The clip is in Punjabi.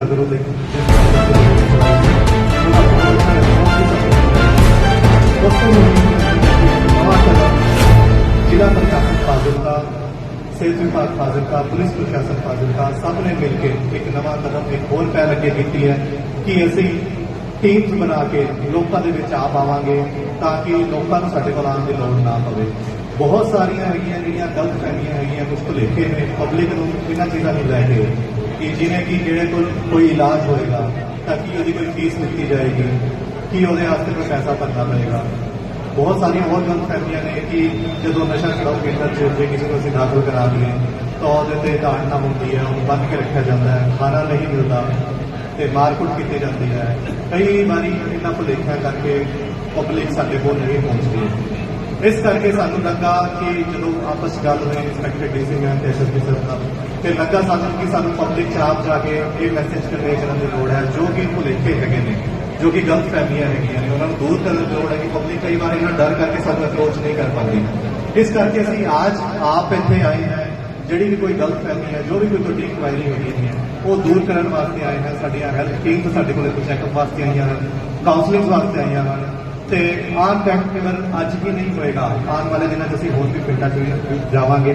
ਕਰੋ ਦੇ ਜ਼ਿਲ੍ਹਾ ਪ੍ਰਸ਼ਾਸਨ ਫਾਜ਼ਿਲਕਾ ਸਿਹਤ ਵਿਭਾਗ ਫਾਜ਼ਿਲਕਾ ਪੁਲਿਸ ਪ੍ਰਸ਼ਾਸਨ ਫਾਜ਼ਿਲਕਾ ਸਭ ਨੇ ਮਿਲ ਕੇ ਇੱਕ ਨਵਾਂ ਕਦਮ ਇੱਕ ਹੋਰ ਪਹਿਲ ਅੱਗੇ ਕੀਤੀ ਹੈ ਕਿ ਅਸੀਂ ਟੀਮਸ ਬਣਾ ਕੇ ਲੋਕਾਂ ਦੇ ਵਿੱਚ ਆ ਪਾਵਾਂਗੇ ਤਾਂ ਕਿ ਲੋਕਾਂ ਨੂੰ ਸਾਡੇ ਕੋਲ ਆਉਣ ਦੀ ਲੋੜ ਨਾ ਪਵੇ ਬਹੁਤ ਸਾਰੀਆਂ ਹੈਗੀਆਂ ਜਿਹੜੀਆਂ ਗਲਤ ਫਹਿਮੀਆਂ ਹੈਗੀਆਂ ਕੁਝ ਭੁਲੇਖੇ ਨੇ ਪਬਲਿਕ ਨੂੰ ਇਹਨਾਂ ਚੀਜ਼ਾਂ ਨੂੰ ਲੈ ਕੇ ਕਿ ਜਿਵੇਂ ਕਿ ਜਿਹੜੇ ਕੋਲ ਕੋਈ ਇਲਾਜ ਹੋਏਗਾ, ਤਾਂ ਕਿ ਉਹਦੀ ਕੋਈ ਫੀਸ ਦਿੱਤੀ ਜਾਏਗੀ? ਕਿ ਉਹਦੇ ਵਾਸਤੇ ਕੋਈ ਪੈਸਾ ਭਰਨਾ ਪਏਗਾ? ਬਹੁਤ ਸਾਰੀਆਂ ਹੋਰ ਗਲਤ ਫਹਿਮੀਆਂ ਨੇ ਕਿ ਜਦੋਂ ਨਸ਼ਾ ਛਡਾਊ ਕੇਂਦਰ 'ਚ ਜੇ ਕਿਸੇ ਨੂੰ ਅਸੀਂ ਦਾਖਲ ਕਰਾ ਦਈਏ, ਤਾਂ ਉਹਦੇ ਤੇ ਤਾੜਨਾ ਹੁੰਦੀ ਹੈ, ਉਹਨੂੰ ਬੰਦ ਕੇ ਰੱਖਿਆ ਜਾਂਦਾ ਹੈ, ਖਾਣਾ ਨਹੀਂ ਮਿਲਦਾ ਤੇ ਮਾਰਕੁੱਟ ਕੀਤੀ ਜਾਂਦੀ ਹੈ। ਕਈ ਵਾਰੀ ਇਹਨਾਂ ਭੁਲੇਖਿਆਂ ਕਰਕੇ ਪਬਲਿਕ ਸਾਡੇ ਕੋਲ ਨਹੀਂ ਪਹੁੰਚਦੀ। ਇਸ ਕਰਕੇ ਸਾਨੂੰ ਲੱਗਾ ਕਿ ਜਦੋਂ ਆਪਸ ਗੱਲ ਹੋਈ, ਇੰਸਪੈਕਟਰ ਡੀਸੀ ਮੈਂ ਤੇ ਐਸਐਸਪੀ ਸਰ ਨਾਲ, ਤੇ ਲੱਗਾ ਸਾਨੂੰ ਕਿ ਸਾਨੂੰ ਪਬਲਿਕ 'ਚ ਆਪ ਜਾ ਕੇ ਇਹ ਮੈਸੇਜ ਕਨਵੇ ਕਰਨ ਦੀ ਲੋੜ ਹੈ, ਜੋ ਕਿ ਭੁਲੇਖੇ ਹੈਗੇ ਨੇ, ਜੋ ਕਿ ਗਲਤ ਫਹਿਮੀਆਂ ਹੈਗੀਆਂ ਨੇ, ਉਹਨਾਂ ਨੂੰ ਦੂਰ ਕਰਨ ਦੀ ਲੋੜ ਹੈ ਕਿ ਪਬਲਿਕ ਕਈ ਵਾਰ ਇਹਨਾਂ ਡਰ ਕਰਕੇ ਸਾਨੂੰ ਅਪਰੋਚ ਨਹੀਂ ਕਰ ਪਾਉਂਦੀ। ਇਸ ਕਰਕੇ ਅਸੀਂ ਅੱਜ ਆਪ ਇੱਥੇ ਆਏ ਹਾਂ, ਜਿਹੜੀ ਵੀ ਕੋਈ ਗਲਤ ਫਹਿਮੀ ਹੈ, ਜੋ ਵੀ ਕੋਈ ਤੁਹਾਡੀ ਇਨਕੁਆਇਰੀ ਹੋਈ ਹੈ, ਉਹ ਦੂਰ ਕਰਨ ਵਾਸਤੇ ਆਏ ਹਾਂ, ਸਾਡੀਆਂ ਹੈਲਥ ਟੀਮ ਸਾਡੇ ਕੋਲ ਚੈੱਕਅਪ ਵਾਸਤੇ ਆਈਆਂ ਹਨ ਕਾਉਂਸਲਿੰਗ ਵਾਸਤੇ ਆਈਆਂ ਹਨ ਤੇ ਆਨ ਟਾਈਮ ਅਗਰ ਅੱਜ ਹੀ ਨਹੀਂ ਹੋਏਗਾ। ਆਉਣ ਵਾਲੇ ਦਿਨਾਂ 'ਚ ਅਸੀਂ ਹੋਰ ਵੀ ਪਿੰਡਾਂ 'ਚ ਵੀ ਜਾਵਾਂਗੇ।